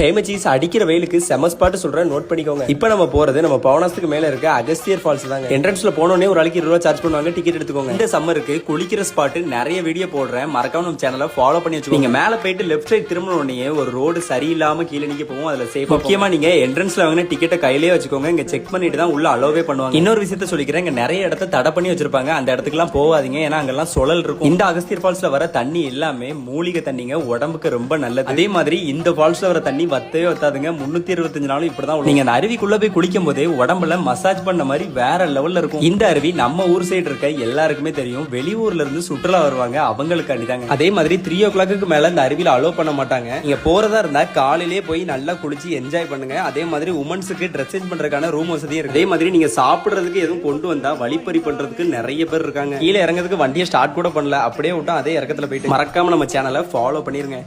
ஹேமஜீஸ் அடிக்கிற வெயிலுக்கு செம ஸ்பாட் சொல்றேன். நோட் பண்ணிக்கோங்க. இப்போ நம்ம போறது நம்ம பவனாசத்துக்கு மேல இருக்க அகஸ்தியர் ஃபால்ஸ் தாங்க. என்ட்ரன்ஸ்ல போனோடனே ஒரு ஆளுக்கு இருபது ரூபா சார்ஜ் பண்ணுவாங்க. டிக்கெட் எடுத்துக்கோங்க. இந்த சம்மருக்கு குளிக்கிற ஸ்பாட் நிறைய வீடியோ போடுறேன். மறக்காம நம்ம சேனலை ஃபாலோ பண்ணி வச்சுக்கோங்க. மேல போயிட்டு லெஃப்ட் சைடு திரும்பின உடனே ஒரு ரோடு சரியில்லாம கீழே நிக்க போவோம் அதுல சேஃப் முக்கியமா நீங்க என்ட்ரன்ஸ்ல வாங்கின டிக்கெட்டை கையிலேயே வச்சுக்கோங்க. இங்க செக் பண்ணிட்டு தான் உள்ள அலோவே பண்ணுவாங்க. இன்னொரு விஷயத்த சொல்லிக்கிறேன். இங்க நிறைய இடத்த தடை பண்ணி வச்சிருப்பாங்க. அந்த இடத்துக்குலாம் போகாதீங்க. ஏன்னா அங்கெல்லாம் சுழல் இருக்கும். இந்த அகஸ்தியர் ஃபால்ஸ்ல வர தண்ணி எல்லாமே மூலிகை தண்ணிங்க. உடம்புக்கு ரொம்ப நல்லது. அதே மாதிரி இந்த ஃபால்ஸ்ல வர தண்ணி வத்தவே வத்தாதுங்க முன்னூத்தி இருபத்தஞ்சு நாளும் இப்படிதான் நீங்க அந்த அருவிக்குள்ள போய் குளிக்கும் போதே உடம்புல மசாஜ் பண்ண மாதிரி வேற லெவல்ல இருக்கும். இந்த அருவி நம்ம ஊர் சைடு இருக்க எல்லாருக்குமே தெரியும். வெளியூர்ல இருந்து சுற்றுலா வருவாங்க. அவங்களுக்கு தாங்க அதே மாதிரி த்ரீ ஓ கிளாக்கு மேல இந்த அருவியில அலோ பண்ண மாட்டாங்க. நீங்க போறதா இருந்தா காலையிலேயே போய் நல்லா குளிச்சு என்ஜாய் பண்ணுங்க. அதே மாதிரி உமன்ஸுக்கு ட்ரெஸ் சேஞ்ச் பண்றதுக்கான ரூம் வசதியும் இருக்கு. அதே மாதிரி நீங்க சாப்பிடுறதுக்கு எதுவும் கொண்டு வந்தா வழிப்பறி பண்றதுக்கு நிறைய பேர் இருக்காங்க. கீழே இறங்குறதுக்கு வண்டியை ஸ்டார்ட் கூட பண்ணல. அப்படியே விட்டா அதே இறக்கத்துல போயிட்டு. மறக்காம நம்ம சேனலை ஃபாலோ பண்ணிருங்க.